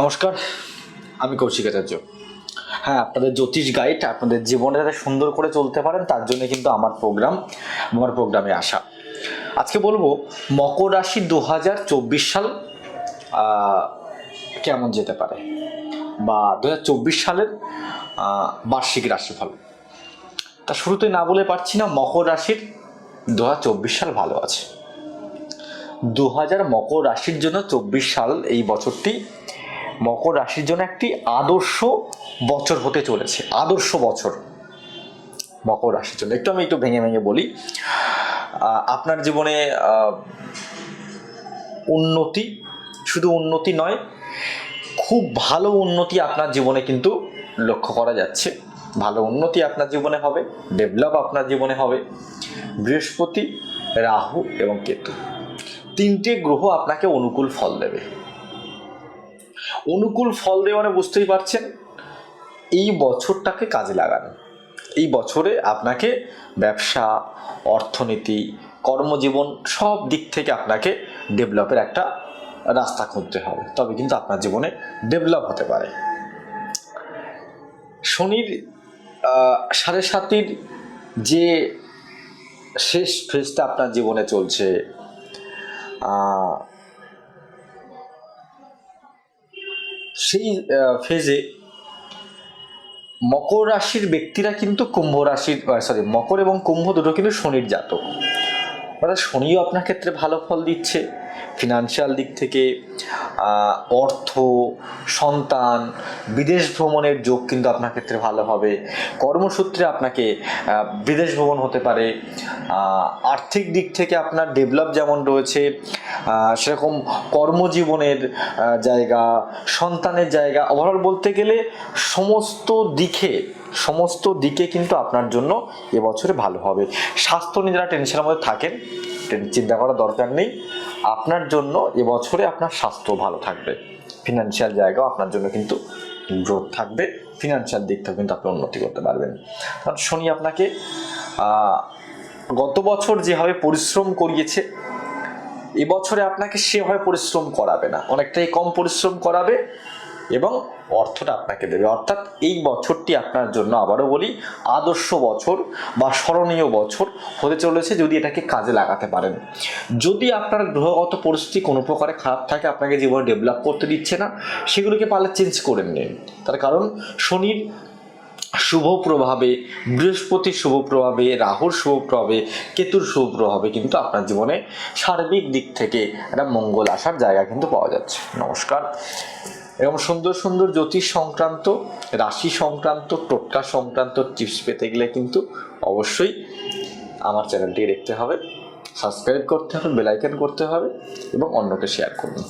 নমস্কার, আমি কৌশিক আচার্য। হ্যাঁ আপনাদের জ্যোতিষ গাইড আপনাদের জীবনে যাতে সুন্দর করে চলতে পারেন, তার জন্য কিন্তু আমার প্রোগ্রাম আমার প্রোগ্রামে আসা। আজকে বলব, মকর রাশি দু হাজার চব্বিশ সাল কেমন যেতে পারে? বা দু হাজার চব্বিশ সালের বার্ষিক রাশিফল। তা শুরুতে না বলে পারছি না, মকর রাশির দু হাজার চব্বিশ সাল ভালো আছে। দু হাজার মকর রাশির জন্য চব্বিশ সাল এই বছরটি মকর রাশির জন্য একটি আদর্শ বছর হতে চলেছে, আদর্শ বছর। মকর রাশির জন্য। একটু আমি একটু ভেঙে ভেঙে বলি আপনার জীবনে উন্নতি, শুধু উন্নতি নয়, খুব ভালো উন্নতি আপনার জীবনে কিন্তু লক্ষ্য করা যাচ্ছে। ভালো উন্নতি আপনার জীবনে হবে ডেভেলপ আপনার জীবনে হবে। বৃহস্পতি, রাহু এবং কেতু। তিনটে গ্রহ আপনাকে অনুকূল ফল দেবে। অনুকূল ফল দেওয়া মানে বুঝতেই পারছেন। এই বছরটাকে কাজে লাগান। এই বছরে আপনাকে ব্যবসা, অর্থনীতি, কর্মজীবন সব দিক থেকে আপনাকে ডেভেলপের একটা রাস্তা খুঁজতে হবে। তবে কিন্তু আপনার জীবনে ডেভেলপ হতে পারে। শনির সাড়ে সাতির যে শেষ ফেজটা আপনার জীবনে চলছে সেই ফেজে মকর রাশির ব্যক্তিরা কিন্তু কুম্ভ রাশির সরি মকর এবং কুম্ভ দুটো কিন্তু শনির জাতক। অর্থাৎ শনিও আপনার ক্ষেত্রে ভালো ফল দিচ্ছে। ফিনান্সিয়াল দিক থেকে অর্থ, সন্তান, বিদেশ ভ্রমণের যোগ কিন্তু আপনার ক্ষেত্রে ভালো হবে। কর্মসূত্রে আপনাকে বিদেশ ভ্রমণ হতে পারে। আর্থিক দিক থেকে আপনার ডেভেলপ যেমন রয়েছে সেরকম কর্মজীবনের জায়গা, সন্তানের জায়গা ওভারঅল বলতে গেলে সমস্ত দিকে সমস্ত দিকে কিন্তু আপনার জন্য এবছরে ভালো হবে। স্বাস্থ্য নিয়ে যারা টেনশনের মধ্যে থাকেন চিন্তা করার দরকার নেই। আপনার জন্য এবছরে আপনার স্বাস্থ্য ভালো থাকবে। ফিনান্সিয়াল জায়গাও আপনার জন্য কিন্তু গ্রোথ থাকবে। ফিনান্সিয়াল দিক থেকেও কিন্তু আপনি উন্নতি করতে পারবেন। কারণ শনি আপনাকে গত বছর যেভাবে পরিশ্রম করিয়েছে এবছরে আপনাকে সেভাবে পরিশ্রম করাবে না। অনেকটাই কম পরিশ্রম করাবে এবং অর্থটা আপনাকে দেবে। অর্থাৎ এই বছরটি আপনার জন্য, আবারও বলি, আদর্শ বছর বা স্মরণীয় বছর হতে চলেছে যদি এটাকে কাজে লাগাতে পারেন। যদি আপনার গ্রহগত পরিস্থিতি কোনো প্রকারে খারাপ থাকে, আপনাকে জীবনে ডেভেলপ করতে দিচ্ছে না, সেগুলোকে পারলে চেঞ্জ করে নিন। তার কারণ, শনির শুভ প্রভাবে, বৃহস্পতির শুভ প্রভাবে, রাহুর শুভ প্রভাবে, কেতুর শুভ প্রভাবে কিন্তু আপনার জীবনে সার্বিক দিক থেকে একটা মঙ্গল আসার জায়গা কিন্তু পাওয়া যাচ্ছে। নমস্কার। এরকম সুন্দর সুন্দর জ্যোতিষ সংক্রান্ত, রাশি সংক্রান্ত, টোটকা সংক্রান্ত টিপস পেতে গেলে কিন্তু অবশ্যই আমার চ্যানেলটি দেখতে হবে সাবস্ক্রাইব করতে হবে বেলাইকন করতে হবে এবং অন্যকে শেয়ার করুন।